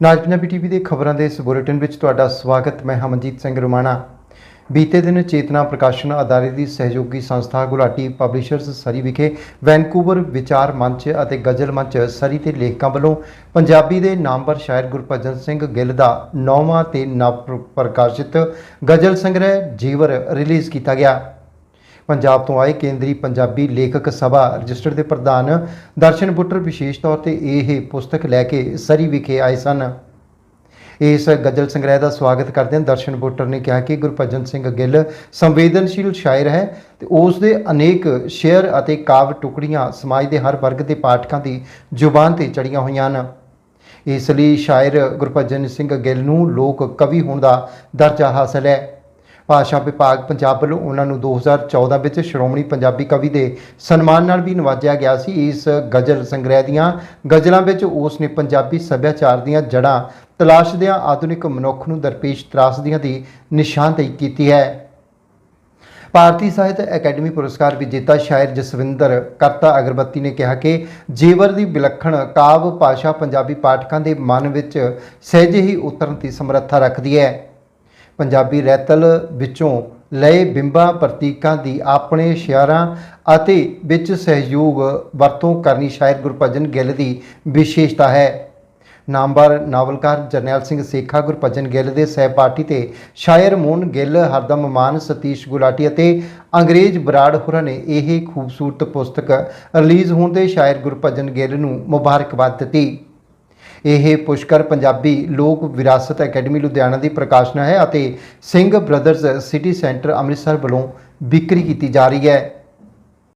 ਨਾਜ Punjabi TV ਦੇ ਖਬਰਾਂ ਦੇ ਇਸ ਬੁਲੇਟਿਨ ਵਿੱਚ ਤੁਹਾਡਾ ਸਵਾਗਤ। ਮੈਂ ਹਮਨਜੀਤ ਸਿੰਘ ਰੁਮਾਣਾ। ਬੀਤੇ ਦਿਨ ਚੇਤਨਾ ਪ੍ਰਕਾਸ਼ਨ ਅਦਾਰੇ ਦੀ ਸਹਿਯੋਗੀ ਸੰਸਥਾ ਗੁਲਾਟੀ ਪਬਲਿਸ਼ਰਜ਼ ਸਰੀ ਵਿਖੇ ਵੈਨਕੂਵਰ ਵਿਚਾਰ ਮੰਚ ਅਤੇ ਗਜ਼ਲ ਮੰਚ ਸਰੀ ਦੇ ਲੇਖਕਾਂ ਵੱਲੋਂ ਪੰਜਾਬੀ ਦੇ ਨਾਮਵਰ ਸ਼ਾਇਰ ਗੁਰਭਜਨ ਸਿੰਘ ਗਿੱਲ ਦਾ ਨੌਵਾਂ ਤੇ ਨਵ ਪ੍ਰਕਾਸ਼ਿਤ ਗਜ਼ਲ ਸੰਗ੍ਰਹਿ ਜੀਵਰ ਰਿਲੀਜ਼ ਕੀਤਾ ਗਿਆ। ਪੰਜਾਬ ਤੋਂ ਆਏ ਕੇਂਦਰੀ ਪੰਜਾਬੀ ਲੇਖਕ ਸਭਾ ਰਜਿਸਟਰ ਦੇ ਪ੍ਰਧਾਨ ਦਰਸ਼ਨ ਬੁੱਟਰ ਵਿਸ਼ੇਸ਼ ਤੌਰ ਤੇ ਇਹ ਪੁਸਤਕ ਲੈ ਕੇ ਸਰੀ ਵਿਖੇ ਆਏ ਸਨ। ਇਸ ਗਜ਼ਲ ਸੰਗ੍ਰਹਿ ਦਾ ਸਵਾਗਤ ਕਰਦਿਆਂ ਦਰਸ਼ਨ ਬੁੱਟਰ ਨੇ ਕਿਹਾ ਕਿ ਗੁਰਭਜਨ ਸਿੰਘ ਗਿੱਲ ਸੰਵੇਦਨਸ਼ੀਲ ਸ਼ਾਇਰ ਹੈ ਤੇ ਉਸ ਦੇ ਅਨੇਕ ਸ਼ੇਅਰ ਅਤੇ ਕਾਵ ਟੁਕੜੀਆਂ ਸਮਾਜ ਦੇ ਹਰ ਵਰਗ ਦੇ ਪਾਠਕਾਂ ਦੀ ਜ਼ੁਬਾਨ ਤੇ ਚੜੀਆਂ ਹੋਈਆਂ ਹਨ। ਇਸ ਲਈ ਸ਼ਾਇਰ ਗੁਰਭਜਨ ਸਿੰਘ ਗਿੱਲ ਨੂੰ ਲੋਕ ਕਵੀ ਹੋਣ ਦਾ ਦਰਜਾ ਹਾਸਲ ਹੈ। ਭਾਸ਼ਾ ਵਿਭਾਗ ਪੰਜਾਬ ਵੱਲੋਂ ਉਹਨਾਂ ਨੂੰ 2014 ਵਿੱਚ ਸ਼੍ਰੋਮਣੀ ਪੰਜਾਬੀ ਕਵੀ ਦੇ ਸਨਮਾਨ ਨਾਲ ਵੀ ਨਵਾਜਿਆ ਗਿਆ ਸੀ। ਇਸ ਗਜ਼ਲ ਸੰਗ੍ਰਹਿ ਦੀਆਂ ਗਜ਼ਲਾਂ ਵਿੱਚ ਉਸ ਨੇ ਪੰਜਾਬੀ ਸੱਭਿਆਚਾਰ ਦੀਆਂ ਜੜ੍ਹਾਂ ਤਲਾਸ਼ਦਿਆਂ ਆਧੁਨਿਕ ਮਨੁੱਖ ਨੂੰ ਦਰਪੇਸ਼ ਤਰਾਸਦੀਆਂ ਦੀ ਨਿਸ਼ਾਨਦੇਹੀ ਕੀਤੀ ਹੈ। ਭਾਰਤੀ ਸਾਹਿਤ ਅਕੈਡਮੀ ਪੁਰਸਕਾਰ ਵਿਜੇਤਾ ਸ਼ਾਇਰ ਜਸਵਿੰਦਰ ਕਰਤਾ ਅਗਰਬੱਤੀ ਨੇ ਕਿਹਾ ਕਿ ਜੀਵਰ ਦੀ ਵਿਲੱਖਣ ਕਾਵ ਭਾਸ਼ਾ ਪੰਜਾਬੀ ਪਾਠਕਾਂ ਦੇ ਮਨ ਵਿੱਚ ਸਹਿਜੇ ਹੀ ਉਤਰਨ ਦੀ ਸਮਰੱਥਾ ਰੱਖਦੀ ਹੈ। ਪੰਜਾਬੀ ਰਹਿਤਲ ਵਿੱਚੋਂ ਲਏ ਬਿੰਬਾਂ ਪ੍ਰਤੀਕਾਂ ਦੀ ਆਪਣੇ ਸ਼ਿਆਰਾਂ ਅਤੇ ਵਿੱਚ ਸਹਿਯੋਗ ਵਰਤੋਂ ਕਰਨੀ ਸ਼ਾਇਰ ਗੁਰਭਜਨ ਗਿੱਲ ਦੀ ਵਿਸ਼ੇਸ਼ਤਾ ਹੈ। ਨਾਮਵਰ ਨਾਵਲਕਾਰ ਜਰਨੈਲ ਸਿੰਘ ਸੇਖਾ ਗੁਰਭਜਨ ਗਿੱਲ ਦੇ ਸਹਿਪਾਠੀ ਤੇ ਸ਼ਾਇਰ ਮੋਹਨ ਗਿੱਲ, ਹਰਦਮ ਮਾਨ, ਸਤੀਸ਼ ਗੁਲਾਟੀ ਅਤੇ ਅੰਗਰੇਜ਼ ਬਰਾੜ ਹੋਰਾਂ ਨੇ ਇਹ ਖੂਬਸੂਰਤ ਪੁਸਤਕ ਰਿਲੀਜ਼ ਹੋਣ ਤੇ ਸ਼ਾਇਰ ਗੁਰਭਜਨ ਗਿੱਲ ਨੂੰ ਮੁਬਾਰਕਬਾਦ ਦਿੱਤੀ। ਇਹ ਪੁਸ਼ਕਰ ਪੰਜਾਬੀ ਲੋਕ ਵਿਰਾਸਤ ਅਕੈਡਮੀ ਲੁਧਿਆਣਾ ਦੀ ਪ੍ਰਕਾਸ਼ਨਾ ਹੈ ਅਤੇ Singh brothers city centre Amritsar ਵੱਲੋਂ ਵਿਕਰੀ ਕੀਤੀ ਜਾ ਰਹੀ ਹੈ।